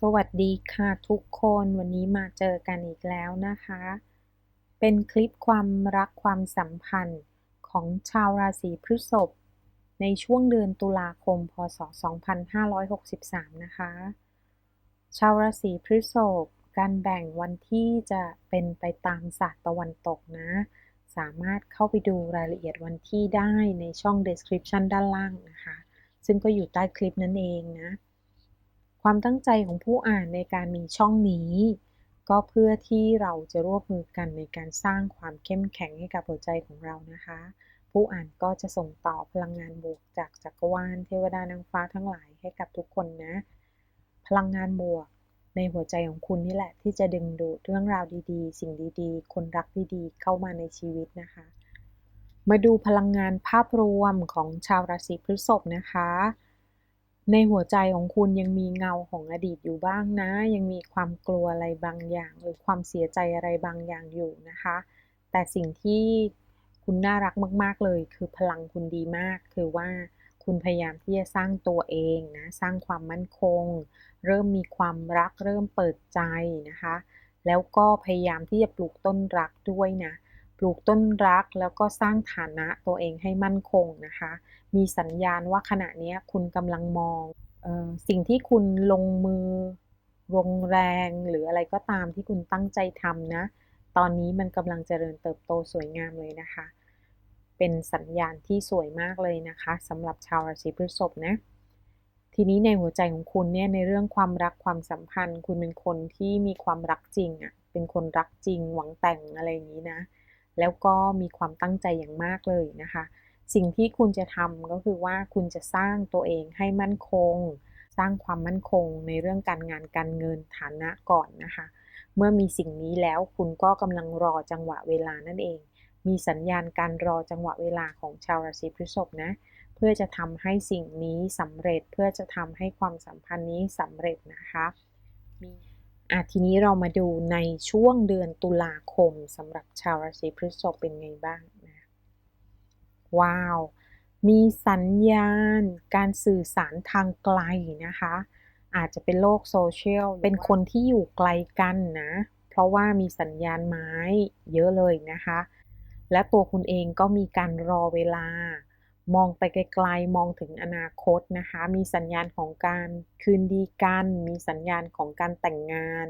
สวัสดีค่ะทุกคนวันนี้มาเจอกันอีกแล้วนะคะ เป็นคลิปความรักความสัมพันธ์ของชาวราศีพฤษภในช่วงเดือนตุลาคม พศ 2563 นะคะ ชาวราศีพฤษภการแบ่งวันที่จะเป็นไปตามศาสตร์ตะวันตกนะ สามารถเข้าไปดูรายละเอียดวันที่ได้ในช่อง description ด้านล่างนะคะ ซึ่งก็อยู่ใต้คลิปนั่นเองนะ ความตั้งใจของผู้อ่านในการมีช่องนี้ ก็เพื่อที่เราจะร่วมมือกันในการสร้างความเข้มแข็งให้กับหัวใจของเรานะคะ ผู้อ่านก็จะส่งต่อพลังงานบวกจากจักรวาลเทวดานางฟ้าทั้งหลายให้กับทุกคนนะ พลังงานบวกในหัวใจของคุณนี่แหละ ที่จะดึงดูดเรื่องราวดีๆ สิ่งดีๆ คนรักดีๆ เข้ามาในชีวิตนะคะ มาดูพลังงานภาพรวมของชาวราศีพฤษภนะคะ ในหัวใจของคุณยังมีเงาของอดีตอยู่บ้างนะ ยังมีความกลัวอะไรบางอย่าง หรือความเสียใจอะไรบางอย่างอยู่นะคะ แต่สิ่งที่คุณน่ารักมาก ๆ เลย คือพลังคุณดีมาก คือว่าคุณพยายามที่จะสร้างตัวเองนะ สร้างความมั่นคง เริ่มมีความรัก เริ่มเปิดใจนะคะ แล้วก็พยายามที่จะปลูกต้นรักด้วยนะ ปลูกต้นรักแล้วก็สร้างฐานะตัวเองให้มั่นคงนะคะ มีสัญญาณว่าขณะนี้คุณกำลังมองออสิ่งที่คุณลงมือลงแรงหรืออะไรก็ตามที่คุณตั้งใจทำนะ ตอนนี้มันกำลังเจริญเติบโตสวยงามเลยนะคะ เป็นสัญญาณที่สวยมากเลยนะคะสำหรับชาวราศีพฤษภนะ ทีนี้ในหัวใจของคุณเนี่ยในเรื่องความรักความสัมพันธ์ คุณเป็นคนที่มีความรักจริงอะ่ะ เป็นคนรักจริงหวังแต่งอะไรอย่างนี้นะ แล้วก็มีความตั้งใจอย่างมากเลยนะคะ สิ่งที่คุณจะทำก็คือว่าคุณจะสร้างตัวเองให้มั่นคง สร้างความมั่นคงในเรื่องการงานการเงินฐานะก่อนนะคะ เมื่อมีสิ่งนี้แล้วคุณก็กำลังรอจังหวะเวลานั่นเอง มีสัญญาณการรอจังหวะเวลาของชาวราศีพฤษภนะเพื่อจะทำให้สิ่งนี้สำเร็จเพื่อจะทำให้ความสัมพันธ์นี้สำเร็จนะคะมี อะทีนี้เรามาดูในช่วงเดือนตุลาคมสำหรับชาวราศีพฤษภเป็นไงบ้างนะว้าว มีสัญญาณ การสื่อสารทางไกลนะคะ อาจจะเป็นโลกโซเชียลเป็นคนที่อยู่ไกลกันนะ เพราะว่ามีสัญญาณไม้เยอะเลยนะคะ และตัวคุณเองก็มีการรอเวลา มองไปไกลๆ มองถึงอนาคตนะคะ มีสัญญาณของการคืนดีกัน มีสัญญาณของการแต่งงาน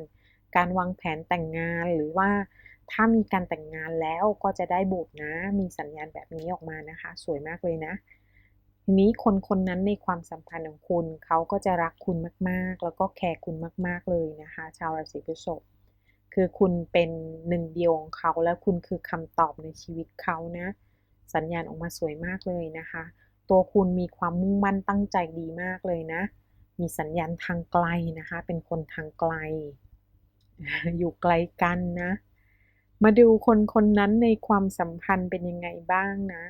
การวางแผนแต่งงานหรือว่าถ้ามีการแต่งงานแล้วก็จะได้บุตรนะ มีสัญญาณแบบนี้ออกมานะคะ สวยมากเลยนะ ทีนี้คนคนนั้นในความสัมพันธ์ของคุณ เขาก็จะรักคุณมากๆ แล้วก็แคร์คุณมาก ๆเลยนะคะ ชาวราศีพฤษภคือคุณเป็นหนึ่งเดียวของเขาแล้วคุณคือคำตอบในชีวิตเขานะ สัญญาณออกมาสวยมากเลยนะคะ ตัวคุณมีความมุ่งมั่นตั้งใจดีมากเลยนะ มีสัญญาณทางไกลนะคะ เป็นคนทางไกล อยู่ไกลกันนะ มาดูคนคนนั้นในความสัมพันธ์เป็นยังไงบ้างนะ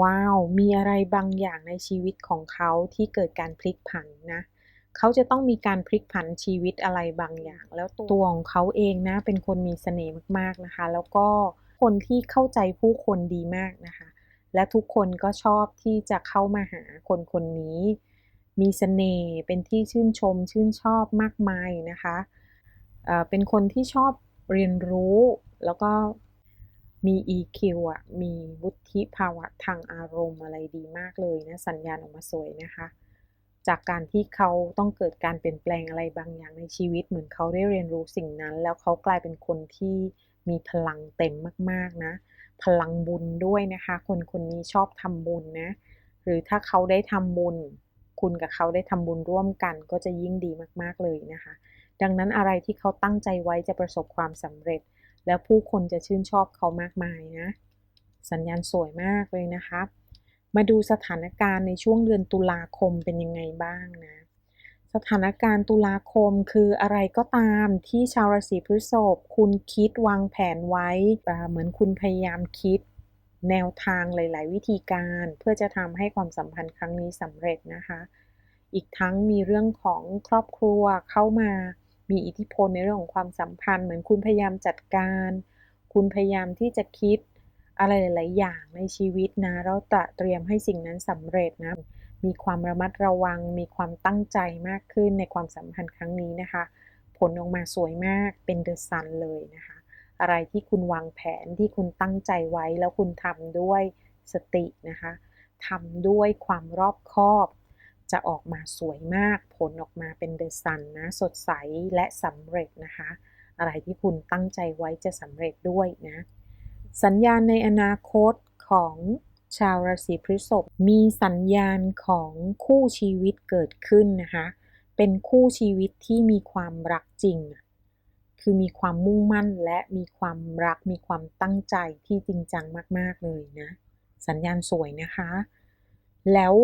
ว้าว มีอะไรบางอย่างในชีวิตของเขาที่เกิดการพลิกผันนะเขาจะต้องมีการพลิกผันชีวิตอะไรบางอย่าง แล้วตัวของเขาเองนะ เป็นคนมีเสน่ห์มากๆนะคะ แล้วก็ คนที่เข้าใจผู้คนดีมากนะคะ และทุกคนก็ชอบที่จะเข้ามาหาคนคนนี้ มีเสน่ห์เป็นที่ชื่นชมชื่นชอบมากมายนะคะเป็นคนที่ชอบเรียนรู้แล้วก็มี EQ อะ มีวุฒิภาวะทางอารมณ์อะไรดีมากเลยนะ สัญญาณออกมาสวยนะคะ จากการที่เขาต้องเกิดการเปลี่ยนแปลงอะไรบางอย่างในชีวิต เหมือนเขาได้เรียนรู้สิ่งนั้น แล้วเขากลายเป็นคนที่ มีพลังเต็มมากๆนะ พลังบุญด้วยนะคะ คนคนนี้ชอบทำบุญนะ หรือถ้าเขาได้ทำบุญ คุณกับเขาได้ทำบุญร่วมกัน ก็จะยิ่งดีมากๆเลยนะคะ ดังนั้นอะไรที่เขาตั้งใจไว้จะประสบความสำเร็จ แล้วผู้คนจะชื่นชอบเขามากมายนะ สัญญาณสวยมากเลยนะคะ มาดูสถานการณ์ในช่วงเดือนตุลาคมเป็นยังไงบ้างนะ สถานการณ์ตุลาคมคืออะไรก็ตามที่ชาวราศีพฤษภคุณคิดวางแผนไว้ เหมือนคุณพยายามคิดแนวทางหลาย ๆ วิธีการ เพื่อจะทำให้ความสัมพันธ์ครั้งนี้สำเร็จนะคะ อีกทั้งมีเรื่องของครอบครัวเข้ามามีอิทธิพลในเรื่องของความสัมพันธ์ เหมือนคุณพยายามจัดการ คุณพยายามที่จะคิดอะไรหลาย ๆ อย่างในชีวิตนะเราตระเตรียมให้สิ่งนั้นสำเร็จนะ มีความระมัดระวัง มีความตั้งใจมากขึ้นในความสัมพันธ์ครั้งนี้นะคะ ผลออกมาสวยมากเป็นเดอะซันเลยนะคะ อะไรที่คุณวางแผนที่คุณตั้งใจไว้แล้วคุณทำด้วยสตินะคะทำด้วยความรอบคอบ จะออกมาสวยมาก ผลออกมาเป็นเดอะซันนะ สดใสและสำเร็จนะคะ อะไรที่คุณตั้งใจไว้จะสำเร็จด้วยนะ สัญญาณในอนาคตของ ชาวราศีพฤษภมีสัญญาณของคู่ชีวิตเกิดขึ้นนะคะ เป็นคู่ชีวิตที่มีความรักจริง คือมีความมุ่งมั่นและมีความรักมีความตั้งใจที่จริงจังมาก ๆ เลยนะ สัญญาณสวยนะคะ แล้ว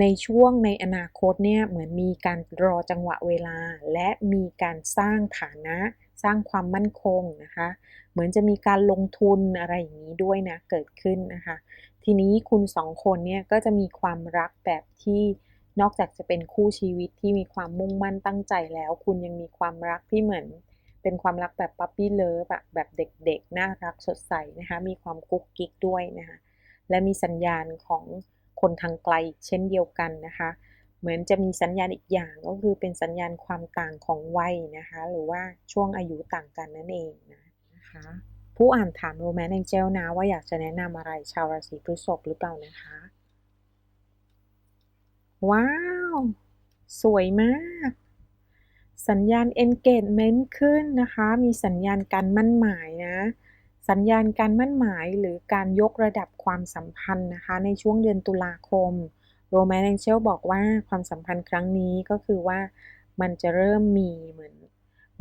ในช่วงในอนาคตเนี่ยเหมือนมีการรอจังหวะเวลา และมีการสร้างฐานะ สร้างความมั่นคงนะคะ เหมือนจะมีการลงทุนอะไรอย่างนี้ด้วยนะเกิดขึ้นนะคะ ทีนี้คุณสองคนเนี่ยก็จะมีความรักแบบที่นอกจากจะเป็นคู่ชีวิตที่มีความมุ่งมั่นตั้งใจแล้ว คุณยังมีความรักที่เหมือนเป็นความรักแบบปั๊ปปี้เลิฟแบบเด็กๆ น่ารักสดใสนะคะ มีความกุ๊กกิ๊กด้วยนะคะ และมีสัญญาณของคนทางไกลเช่นเดียวกันนะคะ เหมือนจะมีสัญญาณอีกอย่างก็คือเป็นสัญญาณความต่างของวัยนะคะ หรือว่าช่วงอายุต่างกันนั่นเองนะคะ ผู้อ่านถามโรแมนต์แองเจลนะว่าอยากจะแนะนำอะไรชาวราศีพฤษภหรือเปล่านะคะ ว้าว สวยมาก สัญญาณ engagement ขึ้นนะคะ มีสัญญาณการมั่นหมายนะ สัญญาณการมั่นหมายหรือการยกระดับความสัมพันธ์นะคะ ในช่วงเดือนตุลาคมโรแมนต์แองเจลบอกว่าความสัมพันธ์ครั้งนี้ก็คือว่ามันจะเริ่มมีเหมือน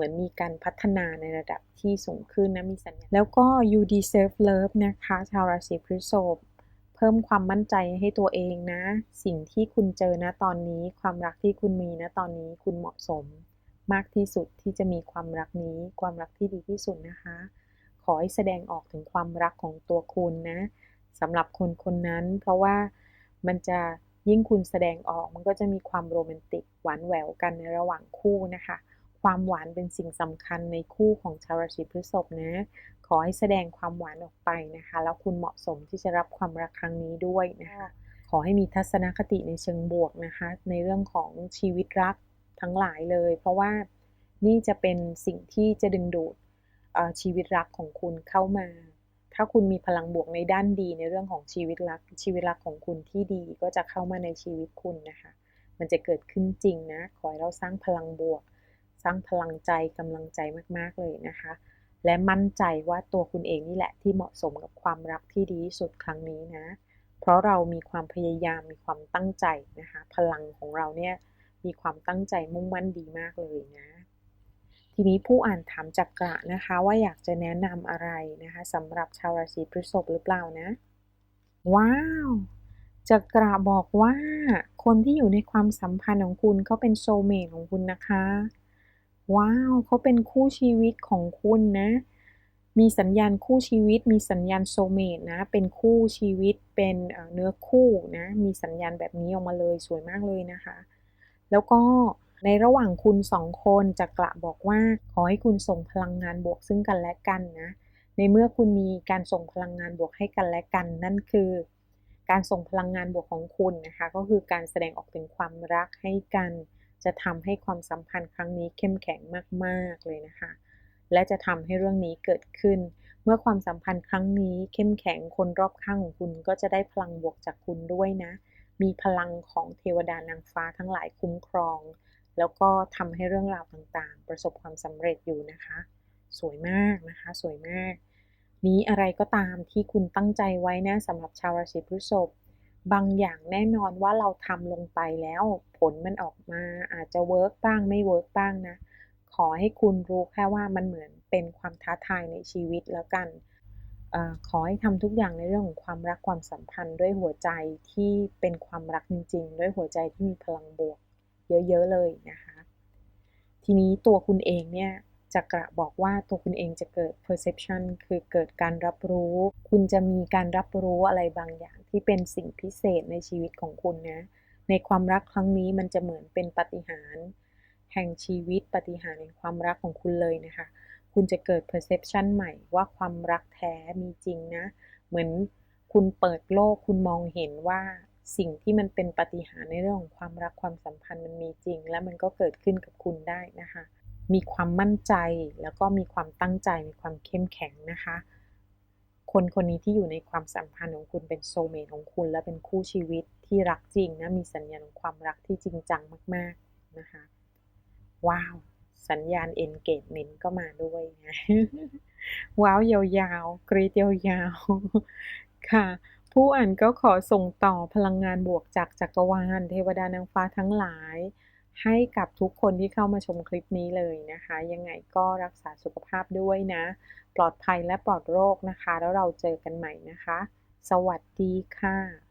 มือนมีการพัฒนาในระดับที่สูงขึ้นนะมีสัญญาณแล้วก็ you deserve love นะคะ ชาวราศีพฤษภเพิ่มความมั่นใจให้ตัวเองนะ สิ่งที่คุณเจอนะตอนนี้ ความรักที่คุณมีนะตอนนี้คุณเหมาะสม มากที่สุดที่จะมีความรักนี้ ความรักที่ดีที่สุดนะคะ ขอให้แสดงออกถึงความรักของตัวคุณนะสำหรับคนคนนั้น เพราะว่ามันจะยิ่งคุณแสดงออกมันก็จะมีความโรแมนติกหวานแหววกันในระหว่างคู่นะคะ ความหวานเป็นสิ่งสำคัญในคู่ของชาวราศีพฤษภนะ ขอให้แสดงความหวานออกไปนะคะ แล้วคุณเหมาะสมที่จะรับความรักครั้งนี้ด้วยนะคะ ขอให้มีทัศนคติในเชิงบวกนะคะ ในเรื่องของชีวิตรักทั้งหลายเลย เพราะว่านี่จะเป็นสิ่งที่จะดึงดูดชีวิตรักของคุณเข้ามา ถ้าคุณมีพลังบวกในด้านดีในเรื่องของชีวิตรัก ชีวิตรักของคุณที่ดีก็จะเข้ามาในชีวิตคุณนะคะ มันจะเกิดขึ้นจริงนะ ขอให้เราสร้างพลังบวก สร้างพลังใจกำลังใจมากๆเลยนะคะ และมั่นใจว่าตัวคุณเองนี่แหละที่เหมาะสมกับความรักที่ดีที่สุดครั้งนี้นะ เพราะเรามีความพยายามมีความตั้งใจนะคะ พลังของเราเนี่ยมีความตั้งใจมุ่งมั่นดีมากเลยนะ ทีนี้ผู้อ่านถามจักระนะคะว่าอยากจะแนะนำอะไรนะคะสำหรับชาวราศีพฤษภหรือเปล่านะ ว้าวจักระบอกว่าคนที่อยู่ในความสัมพันธ์ของคุณเขาเป็นโซเมทของคุณนะคะ ว้าว เขาเป็นคู่ชีวิตของคุณนะ มีสัญญาณคู่ชีวิต มีสัญญาณโซเมตนะ เป็นคู่ชีวิต เป็นเนื้อคู่นะ มีสัญญาณแบบนี้ออกมาเลย สวยมากเลยนะคะ แล้วก็ในระหว่างคุณสองคนจะกระบอกว่า ขอให้คุณส่งพลังงานบวกซึ่งกันและกันนะ ในเมื่อคุณมีการส่งพลังงานบวกให้กันและกัน นั่นคือ การส่งพลังงานบวกของคุณนะคะ ก็คือการแสดงออกถึงความรักให้กัน จะทำให้ความสัมพันธ์ครั้งนี้เข้มแข็งมากๆเลยนะคะ และจะทำให้เรื่องนี้เกิดขึ้น เมื่อความสัมพันธ์ครั้งนี้เข้มแข็งคนรอบข้างของคุณก็จะได้พลังบวกจากคุณด้วยนะ มีพลังของเทวดานางฟ้าทั้งหลายคุ้มครอง แล้วก็ทำให้เรื่องราวต่างๆ ประสบความสำเร็จอยู่นะคะ สวยมากนะคะ สวยมาก นี้อะไรก็ตามที่คุณตั้งใจไว้นะสำหรับชาวราศีพฤษภ บางอย่างแน่นอนว่าเราทำลงไปแล้ว ผลมันออกมาอาจจะเวิร์กบ้างไม่เวิร์กบ้างนะ ขอให้คุณรู้แค่ว่ามันเหมือนเป็นความท้าทายในชีวิตแล้วกันอขอให้ทำทุกอย่างในเรื่องของความรักความสัมพันธ์ด้วยหัวใจที่เป็นความรักจริง ๆ ด้วยหัวใจที่มีพลังบวก เยอะๆเลยนะคะ ทีนี้ตัวคุณเองเนี่ย จะกระบอกว่าตัวคุณเองจะเกิด perception คือเกิดการรับรู้ คุณจะมีการรับรู้อะไรบางอย่างที่เป็นสิ่งพิเศษในชีวิตของคุณนะ ในความรักครั้งนี้มันจะเหมือนเป็นปฏิหารแห่งชีวิตปฏิหารในความรักของคุณเลยนะคะ คุณจะเกิด perception ใหม่ว่าความรักแท้มีจริงนะ เหมือนคุณเปิดโลกคุณมองเห็นว่าสิ่งที่มันเป็นปฏิหารในเรื่องของความรักความสัมพันธ์มันมีจริง และมันก็เกิดขึ้นกับคุณได้นะคะ มีความมั่นใจ แล้วก็มีความตั้งใจ มีความเข้มแข็งนะคะ คนคนนี้ที่อยู่ในความสัมพันธ์ของคุณเป็นโซเมทของคุณ และเป็นคู่ชีวิตที่รักจริงนะ มีสัญญาณของความรักที่จริงจังมาก ๆ นะคะ ว้าว สัญญาณ engagement ก็มาด้วยนะว้าวยาวๆ กรีดยาวๆ ค่ะ ผู้อ่านก็ขอส่งต่อพลังงานบวกจากจักรวาลเทวดานางฟ้าทั้งหลาย ให้กับทุกคนที่เข้ามาชมคลิปนี้เลยนะคะ ยังไงก็รักษาสุขภาพด้วยนะ ปลอดภัยและปลอดโรคนะคะ แล้วเราเจอกันใหม่นะคะ สวัสดีค่ะ